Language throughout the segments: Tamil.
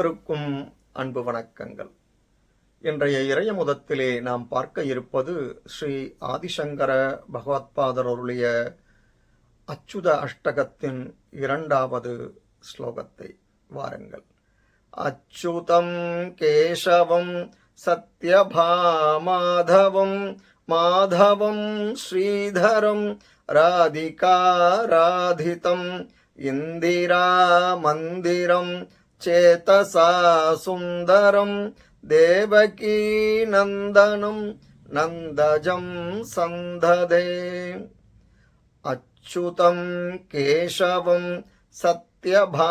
அனைவருக்கும் அன்பு வணக்கங்கள். இன்றைய இறையமுதத்திலே நாம் பார்க்க இருப்பது ஸ்ரீ ஆதிசங்கர பகவத்பாதர் அருளிய அச்சுத அஷ்டகத்தின் இரண்டாவது ஸ்லோகத்தை வாருங்கள். அச்சுதம் கேசவம் சத்யபாமாதவம் மாதவம் ஸ்ரீதரம் ராதிகாராதிதம் இந்திரா மந்திரம் சேதசா சுந்தரம் தேவகீ நந்தனம் நந்தஜம் சந்ததே அச்சுதம் கேசவம் சத்யபாமாதவம்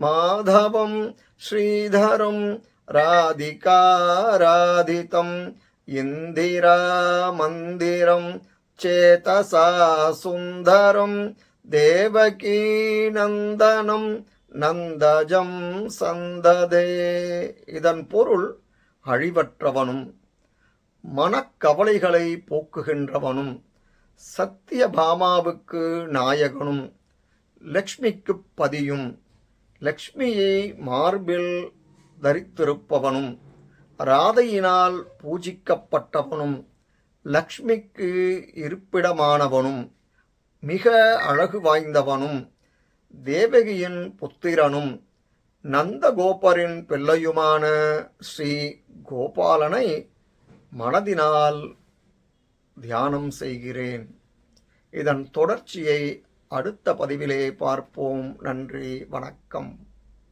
மாதவம் ஸ்ரீதரம் ராதிகாராதிதம் இந்திரா மந்திரம் சேதசா சுந்தரம் தேவகீ நந்தனம் நந்தஜம் சந்ததே. இதன் பொருள் அழிவற்றவனும் மனக்கவலைகளை போக்குகின்றவனும் சத்தியபாமாவுக்கு நாயகனும் லக்ஷ்மிக்குப் பதியும் லக்ஷ்மியை மார்பில் தரித்திருப்பவனும் ராதையினால் பூஜிக்கப்பட்டவனும் லக்ஷ்மிக்கு இருப்பிடமானவனும். மிக அழகு வாய்ந்தவனும் தேவகியின் புத்திரனும் நந்தகோபரின் பிள்ளையுமான ஸ்ரீ கோபாலனை மனதினால் தியானம் செய்கிறேன். இதன் தொடர்ச்சியை அடுத்த பதிவிலே பார்ப்போம். நன்றி வணக்கம்.